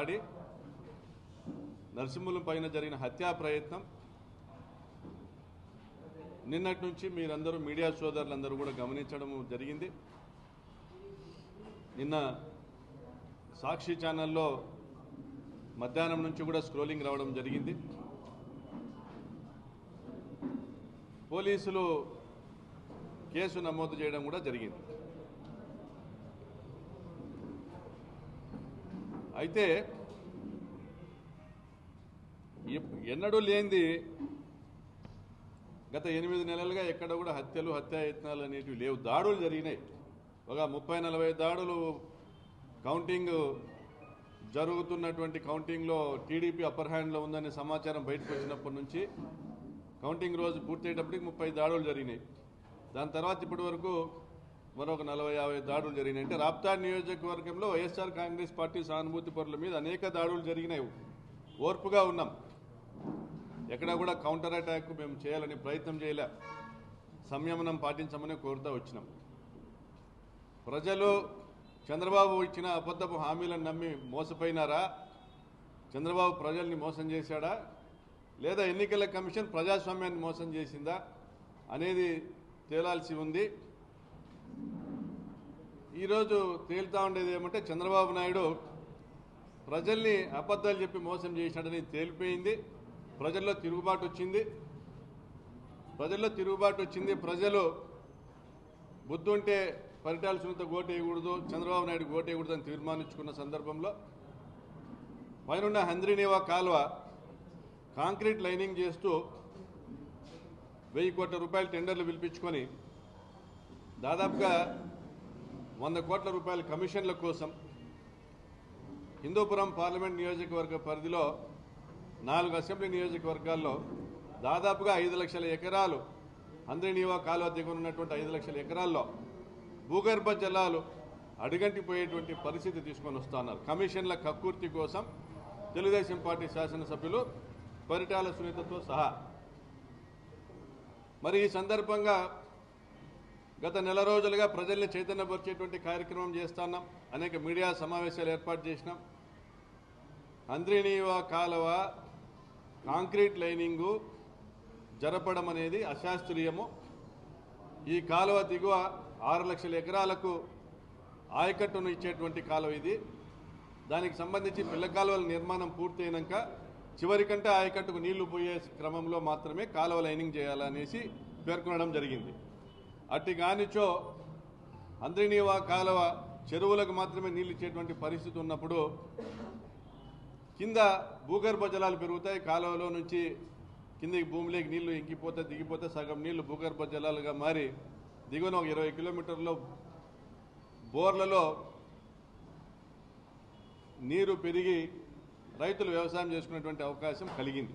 దాడి నరసింహులం పైన జరిగిన హత్యా ప్రయత్నం. నిన్నటి నుంచి మీరందరూ మీడియా సోదరులందరూ కూడా గమనించడం జరిగింది. నిన్న సాక్షి ఛానల్లో మధ్యాహ్నం నుంచి కూడా స్క్రోలింగ్ రావడం జరిగింది. పోలీసులు కేసు నమోదు చేయడం కూడా జరిగింది. అయితే ఎన్నడూ లేనిది గత ఎనిమిది నెలలుగా ఎక్కడ కూడా హత్యలు హత్యాయత్నాలు అనేటివి లేవు. దాడులు జరిగినాయి. ఒక ముప్పై నలభై దాడులు కౌంటింగ్ జరుగుతున్నటువంటి కౌంటింగ్లో టీడీపీ అప్పర్ హ్యాండ్లో ఉందనే సమాచారం బయటకు వచ్చినప్పటి నుంచి కౌంటింగ్ రోజు పూర్తయ్యేటప్పటికి ముప్పై దాడులు జరిగినాయి. దాని తర్వాత ఇప్పటి వరకు మరొక నలభై యాభై దాడులు జరిగినాయి. అంటే రాప్తా నియోజకవర్గంలో వైఎస్ఆర్ కాంగ్రెస్ పార్టీ సానుభూతి పరుల మీద అనేక దాడులు జరిగినాయి. ఓర్పుగా ఉన్నాం. ఎక్కడా కూడా కౌంటర్ అటాక్ మేము చేయాలని ప్రయత్నం చేయలే. సంయమనం పాటించమని కోరుతూ వచ్చినాం. ప్రజలు చంద్రబాబు ఇచ్చిన అబద్ధపు హామీలను నమ్మి మోసపోయినారా? చంద్రబాబు ప్రజల్ని మోసం చేశాడా? లేదా ఎన్నికల కమిషన్ ప్రజాస్వామ్యాన్ని మోసం చేసిందా? అనేది తేలాల్సి ఉంది. ఈరోజు తేలుతా ఉండేది ఏమంటే చంద్రబాబు నాయుడు ప్రజల్ని అబద్ధాలు చెప్పి మోసం చేసినాడని తేలిపోయింది. ప్రజల్లో తిరుగుబాటు వచ్చింది. ప్రజల్లో తిరుగుబాటు వచ్చింది. ప్రజలు బుద్ధుంటే పరిటాల సునీత ఓటేయకూడదు చంద్రబాబు నాయుడు ఓటేయకూడదు అని తీర్మానించుకున్న సందర్భంలో పైనున్న హంద్రీనేవా కాలువ కాంక్రీట్ లైనింగ్ చేస్తూ వెయ్యి కోట్ల రూపాయలు టెండర్లు పిలిపించుకొని దాదాపుగా వంద కోట్ల రూపాయల కమిషన్ల కోసం హిందూపురం పార్లమెంట్ నియోజకవర్గ పరిధిలో నాలుగు అసెంబ్లీ నియోజకవర్గాల్లో దాదాపుగా ఐదు లక్షల ఎకరాలు అంద్రినీవా కాలువ దిగునున్నటువంటి ఐదు లక్షల ఎకరాల్లో భూగర్భ జలాలు అడుగంటిపోయేటువంటి పరిస్థితి తీసుకొని వస్తున్నారు. కమిషన్ల కక్కుర్తి కోసం తెలుగుదేశం పార్టీ శాసనసభ్యులు పరిటాల సునీతతో సహా. మరి ఈ సందర్భంగా గత నెల రోజులుగా ప్రజల్ని చైతన్యపరిచేటువంటి కార్యక్రమం చేస్తున్నాం. అనేక మీడియా సమావేశాలు ఏర్పాటు చేసినాం. అంద్రినీవ కాలువ కాంక్రీట్ లైనింగు జరపడం అనేది అశాస్త్రీయము. ఈ కాలువ దిగువ ఆరు లక్షల ఎకరాలకు ఆయకట్టును ఇచ్చేటువంటి కాలువ ఇది. దానికి సంబంధించి పిల్ల కాలువల నిర్మాణం పూర్తయినాక చివరికంటే ఆయకట్టుకు నీళ్ళు పోయే క్రమంలో మాత్రమే కాలువ లైనింగ్ చేయాలనేసి పేర్కొనడం జరిగింది. అట్టి కానిచో అంద్రినీవా కాలువ చెరువులకు మాత్రమే నీళ్ళు ఇచ్చేటువంటి పరిస్థితి ఉన్నప్పుడు కింద భూగర్భ జలాలు పెరుగుతాయి. కాలువలో నుంచి కిందకి భూమిలోకి నీళ్ళు ఇంకిపోతే దిగిపోతే సగం నీళ్ళు భూగర్భ జలాలుగా మారి దిగువన ఒక ఇరవై కిలోమీటర్లో బోర్లలో నీరు పెరిగి రైతులు వ్యవసాయం చేసుకునేటువంటి అవకాశం కలిగింది.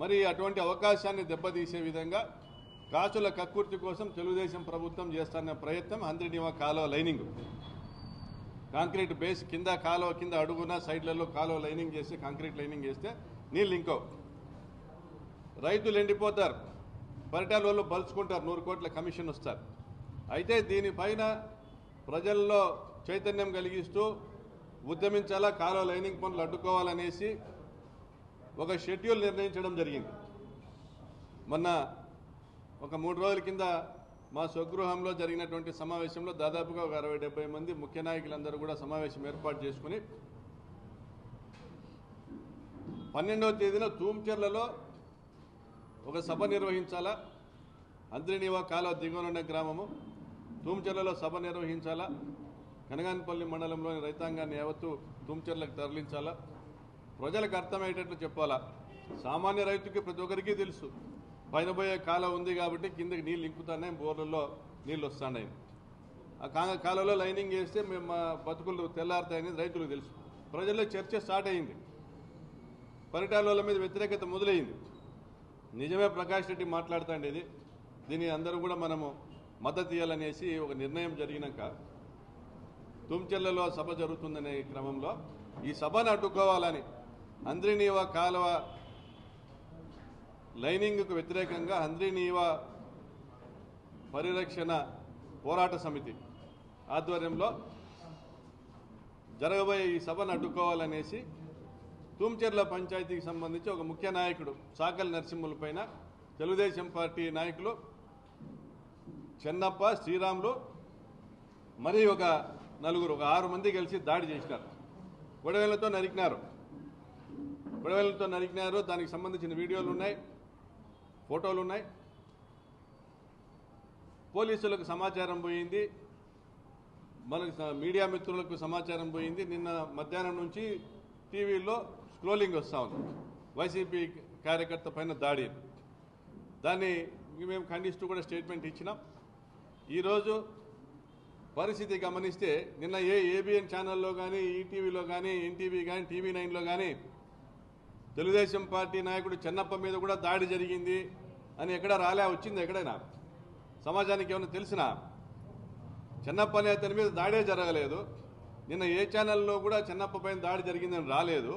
మరి అటువంటి అవకాశాన్ని దెబ్బతీసే విధంగా కాసుల కక్కుర్తి కోసం తెలుగుదేశం ప్రభుత్వం చేస్తున్న ప్రయత్నం హంద్రినివా కాలువ లైనింగ్. కాంక్రీట్ బేస్ కింద కాలువ కింద అడుగున సైడ్లలో కాలువ లైనింగ్ చేసి కాంక్రీట్ లైనింగ్ చేస్తే నీళ్ళు ఇంకో. రైతులు ఎండిపోతారు. పరిటాల వాళ్ళు పలుచుకుంటారు. నూరు కోట్ల కమిషన్ వస్తారు. అయితే దీనిపైన ప్రజల్లో చైతన్యం కలిగిస్తూ ఉద్యమించాలా కాలువ లైనింగ్ పనులు అడ్డుకోవాలనేసి ఒక షెడ్యూల్ నిర్ణయించడం జరిగింది. మొన్న ఒక మూడు రోజుల కింద మా స్వగృహంలో జరిగినటువంటి సమావేశంలో దాదాపుగా ఒక అరవై డెబ్బై మంది ముఖ్య నాయకులందరూ కూడా సమావేశం ఏర్పాటు చేసుకుని పన్నెండవ తేదీన తూమ్చెర్లలో ఒక సభ నిర్వహించాలా? అంద్రినివా కాలువ దిగువనున్న గ్రామము. తూమ్చెర్లలో సభ నిర్వహించాలా? కనగానపల్లి మండలంలోని రైతాంగాన్ని యావత్తు తూమ్చెర్లకు తరలించాలా? ప్రజలకు అర్థమయ్యేటట్లు చెప్పాలా? సామాన్య రైతుకి ప్రతి ఒక్కరికి తెలుసు. పైన పోయే కాలం ఉంది కాబట్టి కిందకి నీళ్ళు ఇంకుతున్నాయి బోర్లలో నీళ్ళు వస్తున్నాయి. ఆ కా- కాలంలో లైనింగ్ వేస్తే మేము మా బతుకులు తెల్లారుతాయని రైతులకు తెలుసు. ప్రజల్లో చర్చ స్టార్ట్ అయింది. పరిటాల మీద వ్యతిరేకత మొదలైంది. నిజమే ప్రకాష్ రెడ్డి మాట్లాడుతాండేది దీన్ని అందరూ కూడా మనము మద్దతు ఇవ్వాలనేసి ఒక నిర్ణయం జరిగినాక. తుమ్చెర్లలో సభ జరుగుతుందనే క్రమంలో ఈ సభను అడ్డుకోవాలని అంద్రినీవా కాలువ లైనింగ్కు వ్యతిరేకంగా హంద్రీనీవ పరిరక్షణ పోరాట సమితి ఆధ్వర్యంలో జరగబోయే ఈ సభను అడ్డుకోవాలనేసి తూమ్చెర్ల పంచాయతీకి సంబంధించి ఒక ముఖ్య నాయకుడు సాకల్ నరసింహుల పైన తెలుగుదేశం పార్టీ నాయకులు చెన్నప్ప శ్రీరాములు మరి ఒక నలుగురు ఒక ఆరు మంది కలిసి దాడి చేసినారు. గొడవలతో నరికినారు. గొడవలతో నరికినారు. దానికి సంబంధించిన వీడియోలు ఉన్నాయి. ఫోటోలు ఉన్నాయి పోలీసులకు సమాచారం పోయింది. మనకి మీడియా మిత్రులకు సమాచారం పోయింది. నిన్న మధ్యాహ్నం నుంచి టీవీలో స్క్రోలింగ్ వస్తూ ఉంది. వైసీపీ కార్యకర్త పైన దాడి. దాన్ని మేము ఖండిస్తూ కూడా స్టేట్మెంట్ ఇచ్చినాం. ఈరోజు పరిస్థితి గమనిస్తే నిన్న ఏ ఏబిఎన్ ఛానల్లో కానీ ఈటీవీలో కానీ ఎన్టీవీ కానీ టీవీ నైన్లో కానీ తెలుగుదేశం పార్టీ నాయకుడు చెన్నప్ప మీద కూడా దాడి జరిగింది. అని ఎక్కడ రాలే వచ్చింది ఎక్కడైనా? సమాజానికి ఏమైనా తెలిసినా? చెన్నప్ప అనే అతని మీద దాడే జరగలేదు. నిన్న ఏ ఛానల్లో కూడా చెన్నప్ప పైన దాడి జరిగిందని రాలేదు.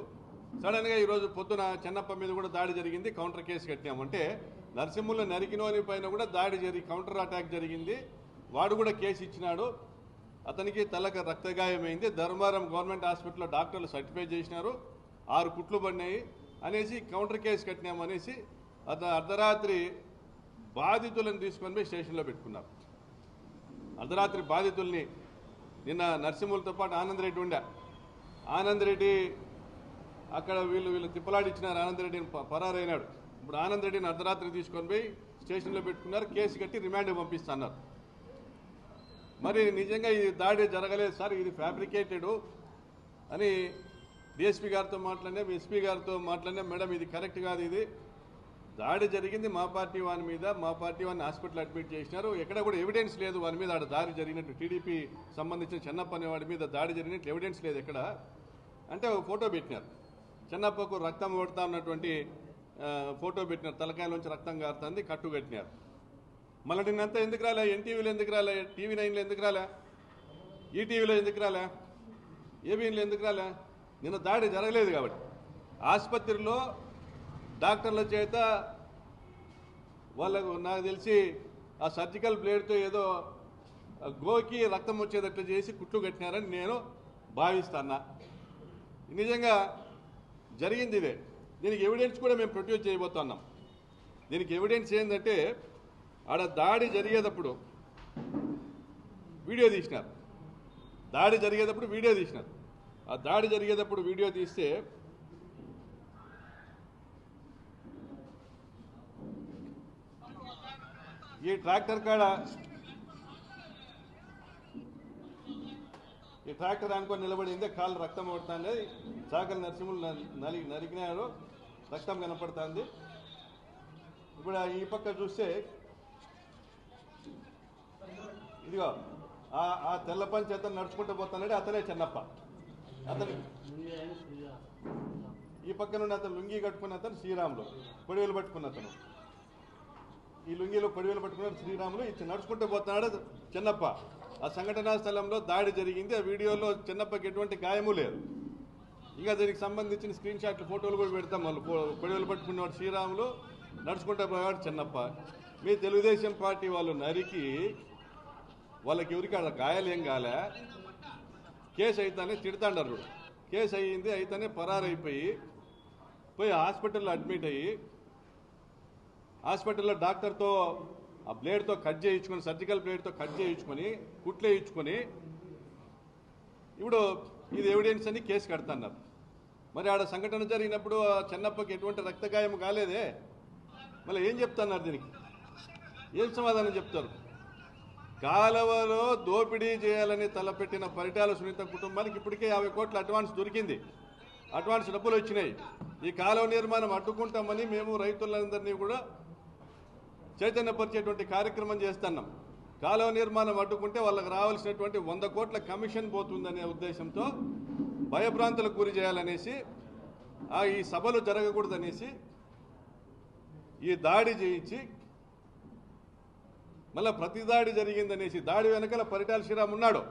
సడన్గా ఈరోజు పొద్దున చెన్నప్ప మీద కూడా దాడి జరిగింది కౌంటర్ కేసు కట్టినామంటే నరసింహులు నరికినోని పైన కూడా దాడి జరిగి కౌంటర్ అటాక్ జరిగింది. వాడు కూడా కేసు ఇచ్చినాడు. అతనికి తలకు రక్తగాయమైంది. ధర్మారం గవర్నమెంట్ హాస్పిటల్లో డాక్టర్లు సర్టిఫై చేసినారు. ఆరు కుట్లు పడినాయి అనేసి కౌంటర్ కేసు కట్టినామనేసి అత అర్ధరాత్రి బాధితులను తీసుకొని పోయి స్టేషన్లో పెట్టుకున్నారు. అర్ధరాత్రి బాధితుల్ని నిన్న నరసింహులతో పాటు ఆనంద్ రెడ్డి ఉండే. ఆనంద్ రెడ్డి అక్కడ వీళ్ళు వీళ్ళు తిప్పలాడిచ్చినారు. ఆనంద్ రెడ్డిని పరారైనాడు. ఇప్పుడు ఆనంద్ రెడ్డిని అర్ధరాత్రి తీసుకొని పోయి స్టేషన్లో పెట్టుకున్నారు. కేసు కట్టి రిమాండ్ పంపిస్తున్నారు. మరి నిజంగా ఇది దాడి జరగలేదు సార్. ఇది ఫ్యాబ్రికేటెడ్ అని డిఎస్పీ గారితో మాట్లాడినా ఎస్పీ గారితో మాట్లాడినా మేడం ఇది కరెక్ట్ కాదు ఇది. దాడి జరిగింది మా పార్టీ వాని మీద మా పార్టీ వాని హాస్పిటల్ అడ్మిట్ చేసినారు. ఎక్కడ కూడా ఎవిడెన్స్ లేదు వాని మీద ఆడ దాడి జరిగినట్టు టీడీపీ సంబంధించిన చెన్నప్ప అనేవాడి మీద దాడి జరిగినట్టు ఎవిడెన్స్ లేదు ఎక్కడ. అంటే ఒక ఫోటో పెట్టినారు. చెన్నప్పకు రక్తం కొడతా ఉన్నటువంటి ఫోటో పెట్టినారు. తలకాయలోంచి రక్తం కారుతుంది కట్టు కట్టినారు. మళ్ళీ నిన్నంతా ఎందుకు రాలే? ఎన్టీవీలో ఎందుకు రాలే? టీవీ నైన్లో ఎందుకు రాలే? ఈటీవీలో ఎందుకు రాలే? ఏబీఎన్లో ఎందుకు రాలే? నిన్న దాడి జరగలేదు కాబట్టి. ఆసుపత్రిలో డాక్టర్ల చేత వాళ్ళకు నాకు తెలిసి ఆ సర్జికల్ బ్లేడ్తో ఏదో గోకి రక్తం వచ్చేటట్లు చేసి కుట్లు కట్టినారని నేను భావిస్తాను నిజంగా జరిగింది ఇదే. దీనికి ఎవిడెన్స్ కూడా మేము ప్రొడ్యూస్ చేయబోతున్నాం. దీనికి ఎవిడెన్స్ ఏంటంటే ఆడ దాడి జరిగేటప్పుడు వీడియో తీసినారు. దాడి జరిగేటప్పుడు వీడియో తీసినారు. ఆ దాడి జరిగేటప్పుడు వీడియో తీస్తే ఈ ట్రాక్టర్ కాడ? ఈ ట్రాక్టర్ అనుకొని నిలబడిందే కాళ్ళు రక్తం పడుతుంది చాకలి నరసింహులు న- నలి నరికినారు. రక్తం కనపడుతుంది. ఇప్పుడు ఈ పక్క చూస్తే ఇదిగో ఆ ఆ తెల్ల పంచి అతను నడుచుకుంటూ పోతున్నాడు. అతనే చెన్నప్ప. అతను ఈ పక్క నుండి అతను లుంగి కట్టుకున్న అతను శ్రీరాములు. పొడివేలు పట్టుకున్న అతను. ఈ లుంగిలో పడివేలు పట్టుకున్నాడు శ్రీరాములు. ఇచ్చి నడుచుకుంటూ పోతున్నాడు చెన్నప్ప. ఆ సంఘటనా స్థలంలో దాడి జరిగింది. ఆ వీడియోలో చిన్నప్పకి ఎటువంటి గాయము లేదు. ఇంకా దీనికి సంబంధించిన స్క్రీన్ షాట్లు ఫోటోలు కూడా పెడతాం వాళ్ళు. పొడివేలు పట్టుకున్నవాడు శ్రీరాములు నడుచుకుంటూ పోయేవాడు చెన్నప్ప. మీ తెలుగుదేశం పార్టీ వాళ్ళు నరికి వాళ్ళకి ఎవరికి అక్కడ గాయాలు ఏం కాలే. కేసు అయితేనే తిడతాండారు. కేసు అయ్యింది అయితేనే పరారైపోయి పోయి హాస్పిటల్లో అడ్మిట్ అయ్యి హాస్పిటల్లో డాక్టర్తో ఆ బ్లేడ్తో కట్ చేయించుకొని సర్జికల్ బ్లేడ్తో కట్ చేయించుకొని కుట్లు వేయించుకొని ఇప్పుడు ఇది ఎవిడెన్స్ అని కేసు కడతాన్నారు. మరి ఆడ సంఘటన జరిగినప్పుడు ఆ చెన్నప్పకి ఎటువంటి రక్తగాయం కాలేదే? మళ్ళీ ఏం చెప్తున్నారు దీనికి? ఏం సమాధానం చెప్తారు? కాలవలో దోపిడీ చేయాలని తలపెట్టిన పరిటాల సునీత కుటుంబానికి ఇప్పటికే యాభై కోట్ల అడ్వాన్స్ దొరికింది. అడ్వాన్స్ డబ్బులు వచ్చినాయి. ఈ కాలువ నిర్మాణం అడ్డుకుంటామని మేము రైతులందరినీ కూడా చైతన్యపరిచేటువంటి కార్యక్రమం చేస్తున్నాం. కాలువ నిర్మాణం అడ్డుకుంటే వాళ్ళకి రావాల్సినటువంటి వంద కోట్ల కమిషన్ పోతుందనే ఉద్దేశంతో భయభ్రాంతులకు గురి చేయాలనేసి ఆ ఈ సభలు జరగకూడదనేసి ఈ దాడి చేయించి మళ్ళీ ప్రతి దాడి జరిగిందనేసి దాడి వెనకాల పరిటాల శ్రీరామ్ ఉన్నాడు.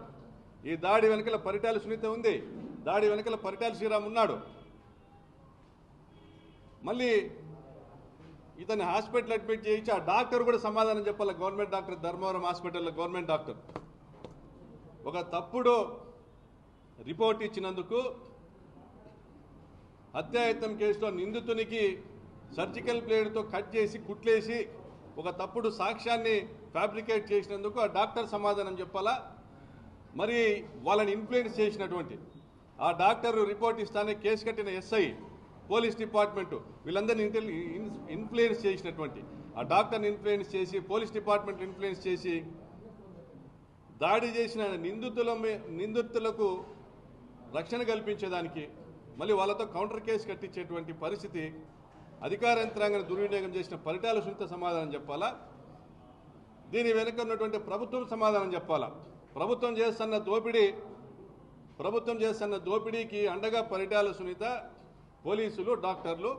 ఈ దాడి వెనకల పరిటాల సునీత ఉంది. దాడి వెనకల పరిటాల శ్రీరామ్ ఉన్నాడు. మళ్ళీ ఇతన్ని హాస్పిటల్ అడ్మిట్ చేయించి ఆ డాక్టర్ కూడా సమాధానం చెప్పాలి. గవర్నమెంట్ డాక్టర్ ధర్మవరం హాస్పిటల్లో గవర్నమెంట్ డాక్టర్. ఒక తప్పుడు రిపోర్ట్ ఇచ్చినందుకు హత్యాయత్నం కేసులో నిందితునికి సర్జికల్ బ్లేడ్తో కట్ చేసి కుట్లేసి ఒక తప్పుడు సాక్ష్యాన్ని ఫ్యాబ్రికేట్ చేసినందుకు ఆ డాక్టర్ సమాధానం చెప్పాలా? మరి వాళ్ళని ఇన్ఫ్లుయెన్స్ చేసినటువంటి ఆ డాక్టర్ రిపోర్ట్ ఇస్తానే కేసు కట్టిన ఎస్ఐ పోలీస్ డిపార్ట్మెంటు వీళ్ళందరినీ ఇంటెల్ ఇన్ఫ్లుయెన్స్ చేసినటువంటి ఆ డాక్టర్ని ఇన్ఫ్లుయెన్స్ చేసి పోలీస్ డిపార్ట్మెంట్ ఇన్ఫ్లుయెన్స్ చేసి దాడి చేసిన నిందితుల నిందితులకు రక్షణ కల్పించేదానికి మళ్ళీ వాళ్ళతో కౌంటర్ కేసు కట్టించేటువంటి పరిస్థితి అధికార యంత్రాంగాన్ని దుర్వినియోగం చేసిన పరిటాల సునీత సమాధానం చెప్పాలా? దీని వెనుక ఉన్నటువంటి ప్రభుత్వం సమాధానం చెప్పాలా? ప్రభుత్వం చేస్తున్న దోపిడీ ప్రభుత్వం చేస్తున్న దోపిడీకి అండగా పరిటాల సునీత పోలీసులు డాక్టర్లు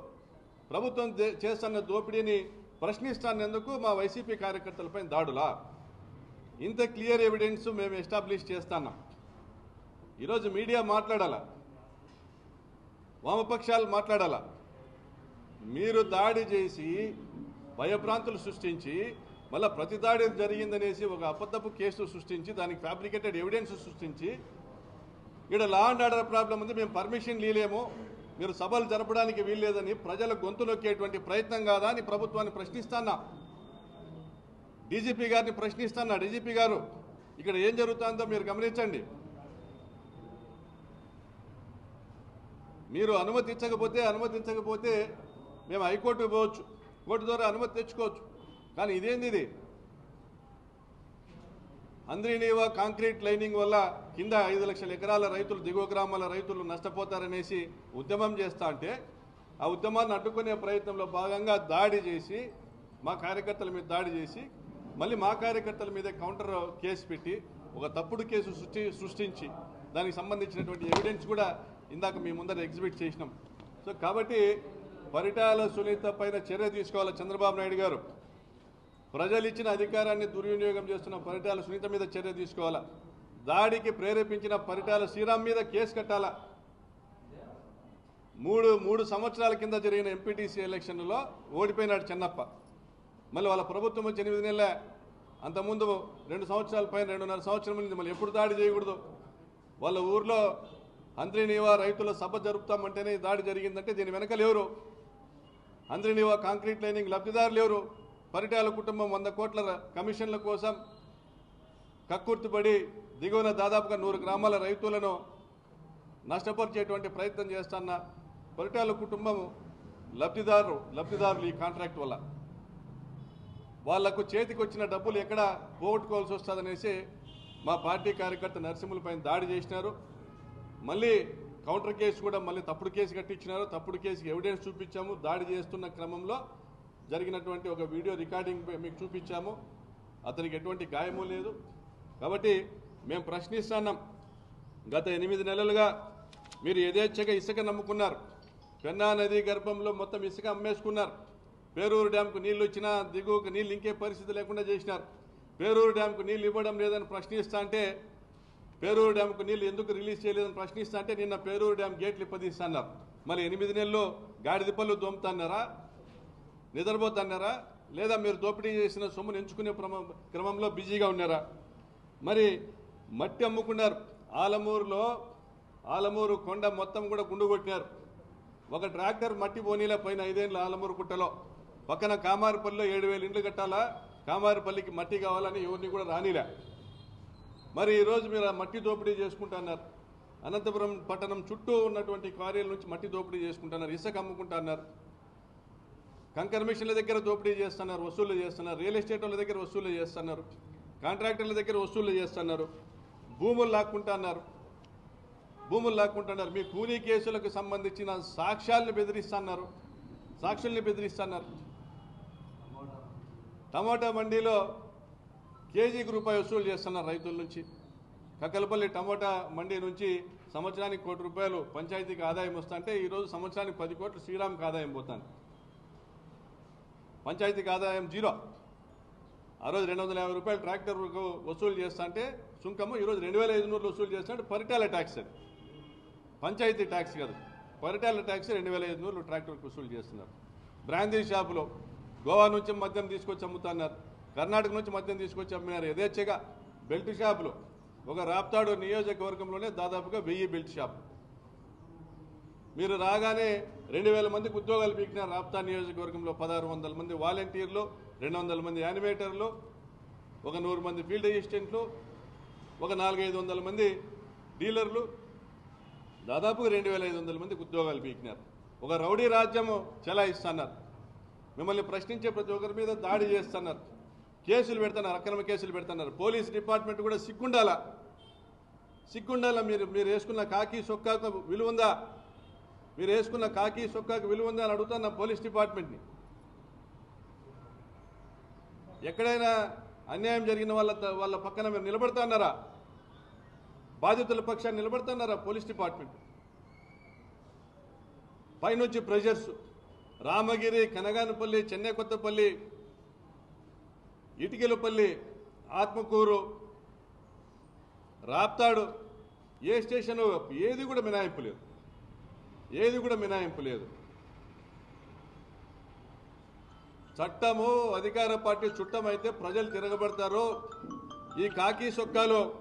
ప్రభుత్వం చేస్తున్న దోపిడీని ప్రశ్నిస్తానందుకు మా వైసీపీ కార్యకర్తలపై దాడులా? ఇంత క్లియర్ ఎవిడెన్స్ మేము ఎస్టాబ్లిష్ చేస్తున్నాం. ఈరోజు మీడియా మాట్లాడాలా? వామపక్షాలు మాట్లాడాలా? మీరు దాడి చేసి భయప్రాంతులు సృష్టించి మళ్ళీ ప్రతి దాడి జరిగిందనేసి ఒక అబద్ధపు కేసు సృష్టించి దానికి ఫ్యాబ్రికేటెడ్ ఎవిడెన్స్ సృష్టించి ఇక్కడ లా అండ్ ఆర్డర్ ప్రాబ్లం ఉంది మేము పర్మిషన్ లీలేము మీరు సభలు జరపడానికి వీల్లేదని ప్రజల గొంతు నొక్కేటువంటి ప్రయత్నం కాదా అని ప్రభుత్వాన్ని ప్రశ్నిస్తానా డీజీపీ గారిని ప్రశ్నిస్తానా డీజీపీ గారు. ఇక్కడ ఏం జరుగుతుందో మీరు గమనించండి. మీరు అనుమతించకపోతే అనుమతించకపోతే మేము హైకోర్టుకు పోవచ్చు. కోర్టు ద్వారా అనుమతి తెచ్చుకోవచ్చు. కానీ ఇదేంది ఇది? అంద్రీనీవా కాంక్రీట్ లైనింగ్ వల్ల కింద ఐదు లక్షల ఎకరాల రైతులు దిగువ గ్రామాల రైతులు నష్టపోతారనేసి ఉద్యమం చేస్తా అంటే ఆ ఉద్యమాన్ని అడ్డుకునే ప్రయత్నంలో భాగంగా దాడి చేసి మా కార్యకర్తల మీద దాడి చేసి మళ్ళీ మా కార్యకర్తల మీద కౌంటర్ కేసు పెట్టి ఒక తప్పుడు కేసు సృష్టి సృష్టించి దానికి సంబంధించినటువంటి ఎవిడెన్స్ కూడా ఇందాక మీ ముందర ఎగ్జిబిట్ చేసినాం. సో కాబట్టి పరిటాల సునీత పైన చర్య తీసుకోవాలి చంద్రబాబు నాయుడు గారు? ప్రజలు ఇచ్చిన అధికారాన్ని దుర్వినియోగం చేస్తున్న పరిటాల సునీత మీద చర్య తీసుకోవాలా? దాడికి ప్రేరేపించిన పరిటాల శ్రీరామ్ మీద కేసు కట్టాలా? మూడు మూడు సంవత్సరాల కింద జరిగిన ఎంపీటీసీ ఎలక్షన్లో ఓడిపోయినాడు చెన్నప్ప. మళ్ళీ వాళ్ళ ప్రభుత్వం వచ్చి ఎనిమిది నెలల. అంతకుముందు రెండు సంవత్సరాల పైన రెండున్నర సంవత్సరం నుంచి మళ్ళీ ఎప్పుడు దాడి చేయకూడదు? వాళ్ళ ఊర్లో అంద్రినీవా రైతుల సభ జరుపుతామంటేనే దాడి జరిగిందంటే దీని వెనకలు ఎవరు అంద్రినీవా కాంక్రీట్ లైనింగ్ లబ్ధిదారులు ఎవరు పరిటాల కుటుంబం వంద కోట్ల కమిషన్ల కోసం కక్కుర్తిపడి దిగువన దాదాపుగా నూరు గ్రామాల రైతులను నష్టపరిచేటువంటి ప్రయత్నం చేస్తున్న పరిటాల కుటుంబం లబ్ధిదారు లబ్ధిదారులు ఈ కాంట్రాక్ట్ వల్ల. వాళ్ళకు చేతికి వచ్చిన డబ్బులు ఎక్కడ పోగొట్టుకోవాల్సి వస్తుందనేసి మా పార్టీ కార్యకర్త నరసింహులపైన దాడి చేసినారు. మళ్ళీ కౌంటర్ కేసు కూడా మళ్ళీ తప్పుడు కేసు కట్టించినారు. తప్పుడు కేసుకి ఎవిడెన్స్ చూపించాము. దాడి చేస్తున్న క్రమంలో జరిగినటువంటి ఒక వీడియో రికార్డింగ్ మీకు చూపించాము. అతనికి ఎటువంటి గాయము లేదు. కాబట్టి మేము ప్రశ్నిస్తున్నాం. గత ఎనిమిది నెలలుగా మీరు యథేచ్ఛగా ఇసుక నమ్ముకున్నారు. పెన్నా నది గర్భంలో మొత్తం ఇసుక అమ్మేసుకున్నారు. పేరూరు డ్యాంకు నీళ్ళు వచ్చినా దిగువకు నీళ్ళు ఇంకే పరిస్థితి లేకుండా చేసినారు. పేరూరు డ్యాంకు నీళ్ళు ఇవ్వడం లేదని ప్రశ్నిస్తా అంటే పేరూరు డ్యాంకు నీళ్ళు ఎందుకు రిలీజ్ చేయలేదని ప్రశ్నిస్తా అంటే నిన్న పేరూరు డ్యాం గేట్లు ఇప్పదీస్తున్నారు. మళ్ళీ ఎనిమిది నెలల్లో గాడిద పళ్ళు దోముతున్నారా? నిద్రపోతున్నారా? లేదా మీరు దోపిడీ చేసిన సొమ్మును ఎంచుకునే క్రమంలో బిజీగా ఉన్నారా? మరి మట్టి అమ్ముకున్నారు. ఆలమూరులో ఆలమూరు కొండ మొత్తం కూడా గుండు కొట్టినారు. ఒక ట్రాక్టర్ మట్టి పోనీలా పైన ఐదేళ్ళు ఆలమూరు కుట్టలో పక్కన కామారిపల్లిలో ఏడు వేలు ఇండ్లు కట్టాలా? కామారిపల్లికి మట్టి కావాలని ఎవరిని కూడా రానిలే. మరి ఈరోజు మీరు ఆ మట్టి దోపిడీ చేసుకుంటున్నారు. అనంతపురం పట్టణం చుట్టూ ఉన్నటువంటి క్వారీల నుంచి మట్టి దోపిడీ చేసుకుంటున్నారు. ఇసుక అమ్ముకుంటున్నారు. కంకర్ మిషన్ల దగ్గర దోపిడీ చేస్తున్నారు వసూలు చేస్తున్నారు రియల్ ఎస్టేట్ వాళ్ళ దగ్గర వసూలు చేస్తున్నారు కాంట్రాక్టర్ల దగ్గర వసూలు చేస్తున్నారు భూములు లాక్కుంటున్నారు భూములు లాక్కుంటున్నారు. మీ కూలీ కేసులకు సంబంధించిన సాక్ష్యాలను బెదిరిస్తున్నారు సాక్షుల్ని బెదిరిస్తున్నారు. టమాటా మండీలో కేజీకి రూపాయి వసూలు చేస్తున్నారు రైతుల నుంచి. కక్కలపల్లి టమాటా మండీ నుంచి సంవత్సరానికి కోటి రూపాయలు పంచాయతీకి ఆదాయం వస్తుంటే ఈరోజు సంవత్సరానికి పది కోట్లు శ్రీరామ్కి ఆదాయం పోతాను పంచాయతీకి ఆదాయం జీరో. ఆ రోజు రెండు వందల యాభై రూపాయలు ట్రాక్టర్కు వసూలు చేస్తా అంటే సుంకము ఈరోజు రెండు వేల ఐదు నూరులు వసూలు చేస్తాంటే పరిటాల ట్యాక్స్ అది. పంచాయతీ ట్యాక్స్ కాదు. పరిటాల ట్యాక్స్ రెండు వేల ఐదు నూరులు ట్రాక్టర్కి వసూలు చేస్తున్నారు. బ్రాందీ షాపులో గోవా నుంచి మద్యం తీసుకొచ్చి అమ్ముతున్నారు. కర్ణాటక నుంచి మద్యం తీసుకొచ్చి అమ్మినారు. యథేచ్ఛగా బెల్ట్ షాపులు. ఒక రాప్తాడు నియోజకవర్గంలోనే దాదాపుగా వెయ్యి బెల్ట్ షాప్. మీరు రాగానే రెండు వేల మందికి ఉద్యోగాలు పీకినారు రాప్తా నియోజకవర్గంలో పదహారు వందల మంది వాలంటీర్లు రెండు వందల మంది యానిమేటర్లు ఒక నూరు మంది ఫీల్డ్ అసిస్టెంట్లు ఒక నాలుగైదు వందల మంది డీలర్లు. దాదాపు రెండు వేల ఐదు వందల మందికి ఉద్యోగాలు పీకినారు. ఒక రౌడీ రాజ్యము చెలాయిస్తున్నారు. మిమ్మల్ని ప్రశ్నించే ప్రతి ఒక్కరి మీద దాడి చేస్తున్నారు. కేసులు పెడుతున్నారు అక్రమ కేసులు పెడుతున్నారు. పోలీస్ డిపార్ట్మెంట్ కూడా సిగ్గుండాలా? సిగ్గుండాలా మీరు మీరు వేసుకున్న కాకి సొక్కాకు విలువ ఉందా మీరు వేసుకున్న కాకి సొక్కాకి విలువ ఉందని అని అడుగుతున్నా పోలీస్ డిపార్ట్మెంట్ని. ఎక్కడైనా అన్యాయం జరిగిన వాళ్ళ వాళ్ళ పక్కన మీరు నిలబడుతున్నారా బాధితుల పక్షాన్ని నిలబడుతున్నారా పోలీస్ డిపార్ట్మెంట్? పైనుంచి ప్రెజర్స్ రామగిరి కనగానపల్లి చెన్నై కొత్తపల్లి ఇటుకలపల్లి ఆత్మకూరు రాప్తాడు ఏ స్టేషన్ ఏది కూడా మినాయింపు లేదు. ఏది కూడా మినాయింపు లేదు. చట్టము అధికార పార్టీ చుట్టమైతే ప్రజలు తిరగబడతారు. ఈ కాకి సొక్కాలు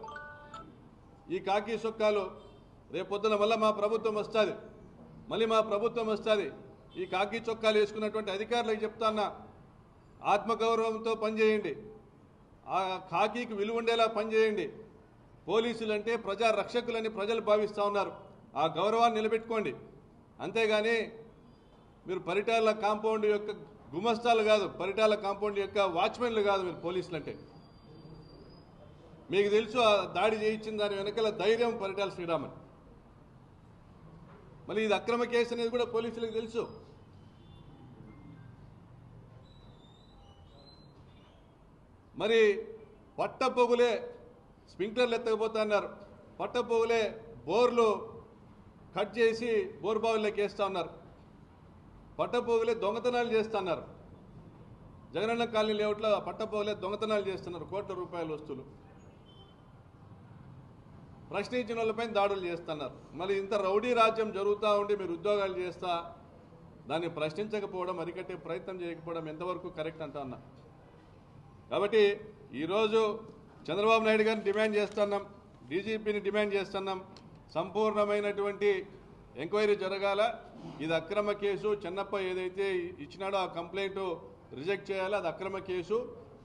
ఈ కాకి సొక్కాలు రేపొద్దున మళ్ళీ మా ప్రభుత్వం వస్తుంది. మళ్ళీ మా ప్రభుత్వం వస్తుంది. ఈ కాకి చొక్కాలు వేసుకున్నటువంటి అధికారులకు చెప్తాన్నా ఆత్మగౌరవంతో పనిచేయండి. ఆ కాకీకి విలువ ఉండేలా పనిచేయండి. పోలీసులు అంటే ప్రజా రక్షకులని ప్రజలు భావిస్తూ ఉన్నారు. ఆ గౌరవాన్ని నిలబెట్టుకోండి. అంతేగాని మీరు పరిటాల కాంపౌండ్ యొక్క గుమస్తాలు కాదు పరిటాల కాంపౌండ్ యొక్క వాచ్మెన్లు కాదు మీరు పోలీసులు అంటే మీకు తెలుసు ఆ దాడి చేయించిన దాని వెనకాల ధైర్యం పరిటాల శ్రీరామన్. మళ్ళీ ఇది అక్రమ కేసు అనేది కూడా పోలీసులకు తెలుసు. మరి పట్టపొగులే స్ప్రింక్లర్లు ఎత్తకపోతున్నారు పట్టపొగులే బోర్లు కట్ చేసి బోరుబావుల్లోకి వేస్తూ ఉన్నారు పట్టపోగులే దొంగతనాలు చేస్తున్నారు. జగనన్న కాలనీ లేఅవుట్లో పట్టపోగులే దొంగతనాలు చేస్తున్నారు కోట్ల రూపాయల వస్తువులు. ప్రశ్నించిన వాళ్ళపైన దాడులు చేస్తున్నారు. మరి ఇంత రౌడీ రాజ్యం జరుగుతూ ఉండి మీరు ఉద్యోగాలు చేస్తా దాన్ని ప్రశ్నించకపోవడం అరికట్టే ప్రయత్నం చేయకపోవడం ఎంతవరకు కరెక్ట్ అంటా ఉన్నా. కాబట్టి ఈరోజు చంద్రబాబు నాయుడు గారిని డిమాండ్ చేస్తున్నాం డీజీపీని డిమాండ్ చేస్తున్నాం సంపూర్ణమైనటువంటి ఎంక్వైరీ జరగాల. ఇది అక్రమ కేసు. చెన్నప్ప ఏదైతే ఇచ్చినాడో ఆ కంప్లైంట్ రిజెక్ట్ చేయాలి. అది అక్రమ కేసు.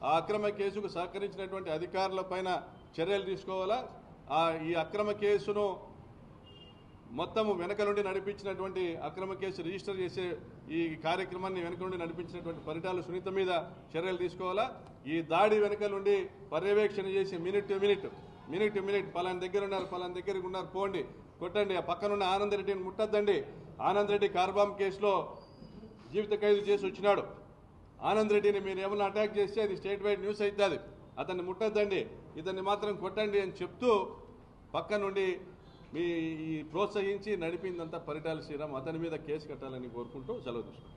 ఆ అక్రమ కేసుకు సహకరించినటువంటి అధికారుల పైన చర్యలు తీసుకోవాలా. ఆ ఈ అక్రమ కేసును మొత్తము వెనక నుండి నడిపించినటువంటి అక్రమ కేసు రిజిస్టర్ చేసే ఈ కార్యక్రమాన్ని వెనక నుండి నడిపించినటువంటి పరిటాలు సునీత మీద చర్యలు తీసుకోవాలా. ఈ దాడి వెనక నుండి పర్యవేక్షణ చేసి minute to minute minute to minute పలాని దగ్గర ఉన్నారు పలాని దగ్గర ఉన్నారు పోండి. కొట్టండి ఆ పక్కనున్న ఆనంద్ రెడ్డిని ముట్టద్దండి. ఆనంద్ రెడ్డి కార్బామ్ కేసులో జీవిత ఖైదు చేసి వచ్చినాడు. ఆనంద్ రెడ్డిని మీరు ఏమన్నా అటాక్ చేస్తే అది స్టేట్ వైడ్ న్యూస్ అవుతుంది అతన్ని ముట్టద్దండి. ఇతన్ని మాత్రం కొట్టండి అని చెప్తూ పక్క నుండి మీ ప్రోత్సహించి నడిపిందంతా పరిటాల శ్రీరామ్. అతని మీద కేసు కట్టాలని కోరుకుంటూ సెలవు తీసుకుంటాం